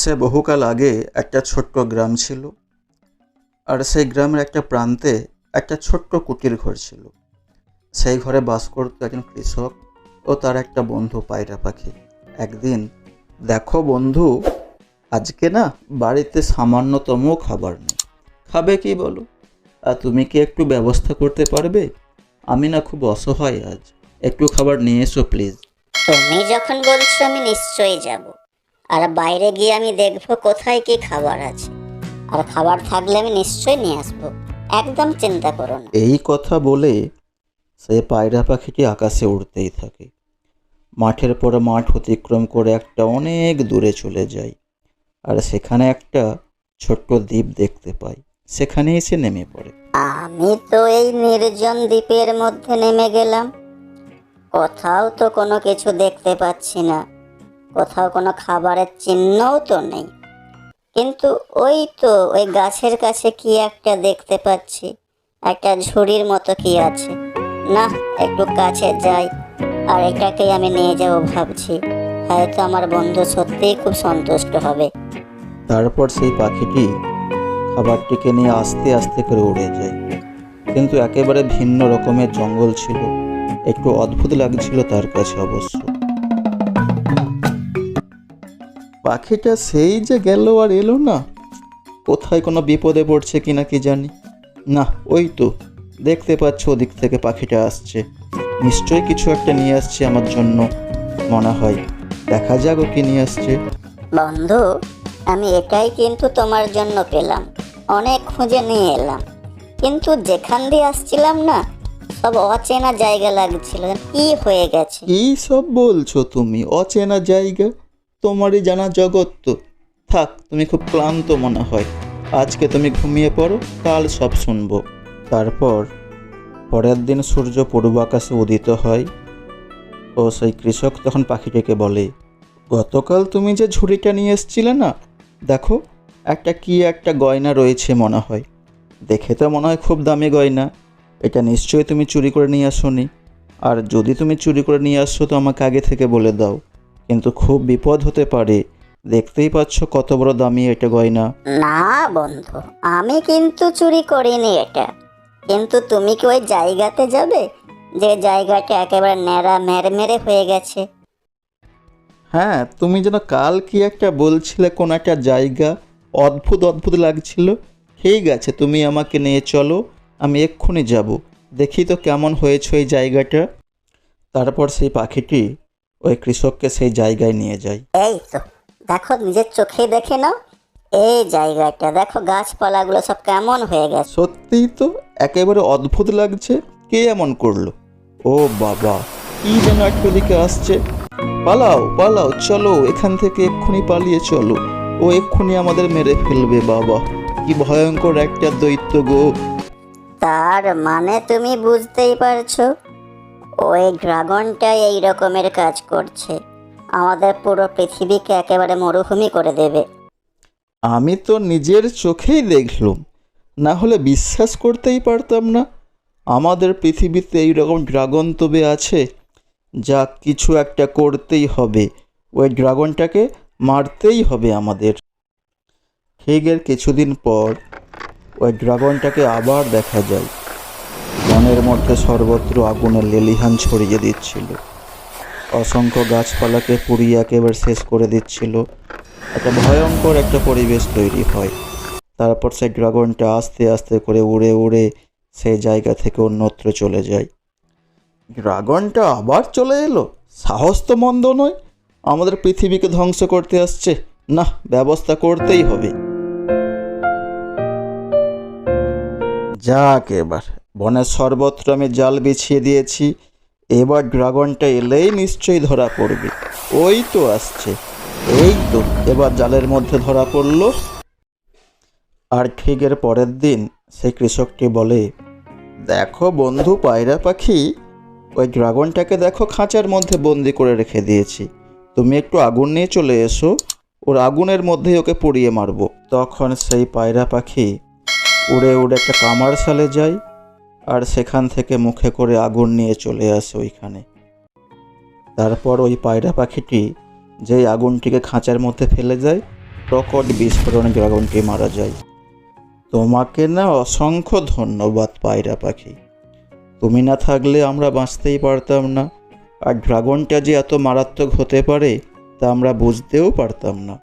সে বহুকাল আগে একটা ছোট্ট গ্রাম ছিল, আর সেই গ্রামের একটা প্রান্তে একটা ছোট্ট কুটির ঘর ছিল। সেই ঘরে বাস করতো একজন কৃষক ও তার একটা বন্ধু পায়রা পাখি। একদিন, দেখো বন্ধু, আজকে না বাড়িতে সামান্যতম খাবার নেই। খাবে কি বলো? আর তুমি কি একটু ব্যবস্থা করতে পারবে? আমি না খুব অসহায় আজ। একটু খাবার নিয়ে এসো, প্লিজ। তুমি যখন বলছো, আমি নিশ্চয়ই যাব। আর বাইরে গিয়ে আমি দেখব কোথায় কি খাবার আছে। আর খাবার থাকলে আমি নিশ্চয়ই নিয়ে আসব। একদম চিন্তা করো না। এই কথা বলে সে পায়রা পাখিটি আকাশে উড়তেই থাকে। মাঠের পর মাঠ অতিক্রম করে একটা অনেক দূরে চলে যায়। আর সেখানে একটা ছোট্ট দ্বীপ দেখতে পায় সেখানে এসে নেমে পড়ে। আমি তো এই নির্জন দ্বীপের মধ্যে নেমে গেলাম। কোথাও তো কোনো কিছু দেখতে পাচ্ছি না। কোথাও কোনো খাবারের চিহ্নও তো নেই। কিন্তু ওই তো, ওই গাছের কাছে কি একটা দেখতে পাচ্ছি? একটা ঝুড়ির মতো কি আছে? না, একটু কাছে যাই। আর এটাকেই আমি নিয়ে যাব ভাবছি। হয়তো আমার বন্ধু সত্যিই খুব সন্তুষ্ট হবে। তারপর সেই পাখিটি খাবারটিকে নিয়ে আস্তে আস্তে করে উড়ে যায়। কিন্তু একেবারে ভিন্ন রকমের জঙ্গল ছিল। একটু অদ্ভুত লাগছিল তার কাছে অবশ্য। পাখিটা সেই যে গেল আর এলো না। কোথায় কোনো বিপদে পড়ছে কিনা কি জানি। না ওই তো দেখতে পাচ্ছ ওদিক থেকে পাখিটা আসছে। নিশ্চয়ই কিছু একটা নিয়ে আসছে আমার জন্য মনে হয়। দেখা যাক ও কি নিয়ে আসছে। বন্ধু আমি এটাই কিন্তু তোমার জন্য পেলাম। অনেক খুঁজে নিয়ে এলাম। কিন্তু যেখান দিয়ে আসছিলাম না সব অচেনা জায়গা লাগছিল। কি হয়ে গেছে? এই সব বলছো তুমি? অচেনা জায়গা? তোমারই জানা জগৎ তো। থাক, তুমি খুব ক্লান্ত মনে হয়। আজকে তুমি ঘুমিয়ে পড়ো, কাল সব শুনব। তারপর, পরের দিন সূর্য পূর্ব আকাশে উদিত হয় ও সেই কৃষক তখন পাখিটিকে বলে, গতকাল তুমি যে ঝুড়িটা নিয়ে এসছিলে না, দেখো, একটা কি একটা গয়না রয়েছে মনে হয়। দেখে তো মনে হয় খুব দামি গয়না। এটা নিশ্চয়ই তুমি চুরি করে নিয়ে আসোনি। আর যদি তুমি চুরি করে নিয়ে আসছো তো আমাকে আগে থেকে বলে দাও। কিন্তু খুব বিপদ হতে পারে। দেখতেই পাচ্ছ কত বড় দামি এটা গয়না। না বন্ধু আমি কিন্তু চুরি করিনি এটা। কিন্তু তুমি কি ওই জায়গাতে যাবে? যে জায়গাটা একেবারে ন্যাড়া মেরে হয়ে গেছে। হ্যাঁ তুমি যেন কাল কি একটা বলছিলে কোন একটা জায়গা অদ্ভুত অদ্ভুত লাগছিল? ঠিক আছে তুমি আমাকে নিয়ে চলো আমি এক্ষুনি যাব। দেখি তো কেমন হয়েছে ওই জায়গাটা। তারপর সেই পাখিটি ওই কৃষককে সেই জায়গায় নিয়ে যায় এই তো দেখো নিজের চোখে দেখে নাও এই জায়গাটা। দেখো গাছপালাগুলো সব কেমন হয়ে গেছে। সত্যিই তো একেবারে অদ্ভুত লাগছে কে এমন করল? ও বাবা কি যেন একটা দিকে আসছে। পালাও পালাও চলো এখান থেকে এক্ষুনি পালিয়ে চলো। ও এক্ষুনি আমাদের মেরে ফেলবে বাবা। কি ভয়ঙ্কর একটা দৈত্য গো। তার মানে তুমি বুঝতেই পারছ? ওই ড্রাগনটাই এই রকমের কাজ করছে। আমাদের পুরো পৃথিবীকে একেবারে মরুভূমি করে দেবে। আমি তো নিজের চোখেই দেখলুম। না হলে বিশ্বাস করতেই পারতাম না। আমাদের পৃথিবীতে এইরকম ড্রাগন তবে আছে। যা কিছু একটা করতেই হবে। ওই ড্রাগনটাকে মারতেই হবে আমাদের। হেগের কিছুদিন পর ওই ড্রাগনটাকে আবার দেখা যায়। বনের মধ্যে সর্বত্র আগুনের লেলিহান ছড়িয়ে দিচ্ছিল। অসংখ্য গাছপালাকে পুড়িয়ে একেবারে শেষ করে দিচ্ছিল। একটা ভয়ঙ্কর একটা পরিবেশ তৈরি হয়। তারপর সেই ড্রাগনটা আস্তে আস্তে করে উড়ে উড়ে সেই জায়গা থেকে অন্যত্র চলে যায়। ড্রাগনটা আবার চলে এলো? সাহস তো মন্দ নয়। আমাদের পৃথিবীকে ধ্বংস করতে আসছে। না, ব্যবস্থা করতেই হবে। যাক এবার বনের সর্বত্র আমি জাল বিছিয়ে দিয়েছি, এবার ড্রাগনটা এলেই নিশ্চয়ই ধরা পড়বে। ওই তো আসছে, এই তো, এবার জালের মধ্যে ধরা পড়ল। আর ঠিক এর পরের দিন সেই কৃষকটি বলে, দেখো বন্ধু পায়রা পাখি, ওই ড্রাগনটাকে দেখো খাঁচার মধ্যে বন্দি করে রেখে দিয়েছি। তুমি একটু আগুন নিয়ে চলে এসো, ওর আগুনের মধ্যেই ওকে পুড়িয়ে মারবো। তখন সেই পায়রা পাখি উড়ে উড়ে একটা কামার সালে যায় আর সেখান থেকে মুখে করে আগুন নিয়ে চলে আসে ওইখানে। তারপর ওই পায়রা পাখিটি যেই আগুনটিকে খাঁচার মধ্যে ফেলে যায়, প্রকট বিস্ফোরণে ড্রাগনটি মারা যায়। তোমাকে না অসংখ্য ধন্যবাদ পায়রা পাখি। তুমি না থাকলে আমরা বাঁচতেই পারতাম না। আর ড্রাগনটা যে এত মারাত্মক হতে পারে, তা আমরা বুঝতেও পারতাম না।